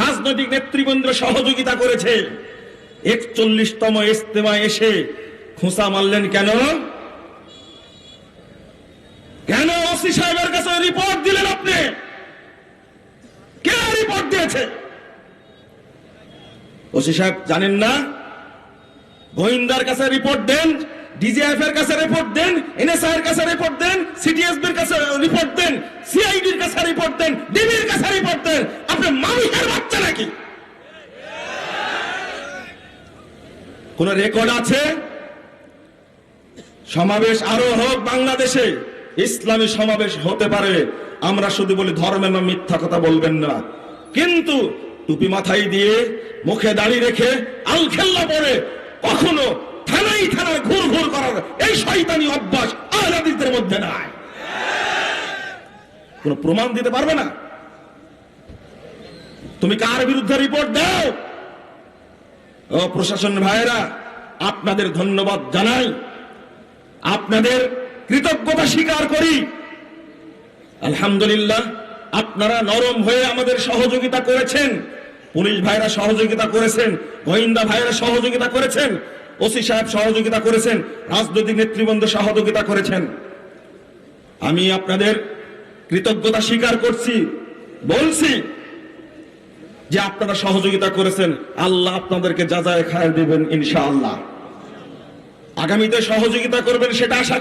রাজনৈতিক নেতৃবৃন্দ সহযোগিতা করেছে। একচল্লিশতম ইস্তেমায় এসে খোঁচা মারলেন কেন? কেন ওসি সাহেবের কাছে রিপোর্ট দিলেন আপনি? কে রিপোর্ট দিয়েছে? ওসি সাহেব জানেন না? গোয়েন্দার কাছে রিপোর্ট দেন ডিজিএফ এর কাছে রিপোর্ট দেন এনএসআই এর কাছে রিপোর্ট দেন সিটিএসবির কাছে রিপোর্ট দেন সিআইডির কাছে রিপোর্ট দেন ডিবির কাছে রিপোর্ট দেন আপনি মানুষের বাচ্চা নাকি? কোন রেকর্ড আছে? সমাবেশ আরও হোক, বাংলাদেশে ইসলামী সমাবেশ হতে পারে। আমরা শুধু বলি ধর্মের নাম মিথ্যা কথা বলবেন না। কিন্তু টুপি মাথায় দিয়ে মুখে দাড়ি রেখে আলখেল্লা পরে কখনো থানাই থানায় ঘুর ঘুর করার এই শয়তানি অভ্যাস আহলাদিসদের মধ্যে নাই। কোন প্রমাণ দিতে পারবে না? তুমি কার বিরুদ্ধে রিপোর্ট দাও? ও প্রশাসন ভাইয়েরা, আপনাদের ধন্যবাদ জানাই। আপনাদের কৃতজ্ঞতা স্বীকার করি। আলহামদুলিল্লাহ, আপনারা নরম হয়ে আমাদের সহযোগিতা করেছেন। পুলিশ ভাইরা সহযোগিতা করেছেন, গোয়েন্দা ভাইরা সহযোগিতা করেছেন, ওসি সাহেব সহযোগিতা করেছেন, রাজনৈতিক নেতৃবৃন্দ সহযোগিতা করেছেন। আমি আপনাদের কৃতজ্ঞতা স্বীকার করছি, বলছি যে আপনারা সহযোগিতা করেছেন, আল্লাহ আপনাদেরকে যা যায় খায় দেবেন ইনশাআল্লাহ। আগামীতে সহযোগিতা করবেন সেটা আশা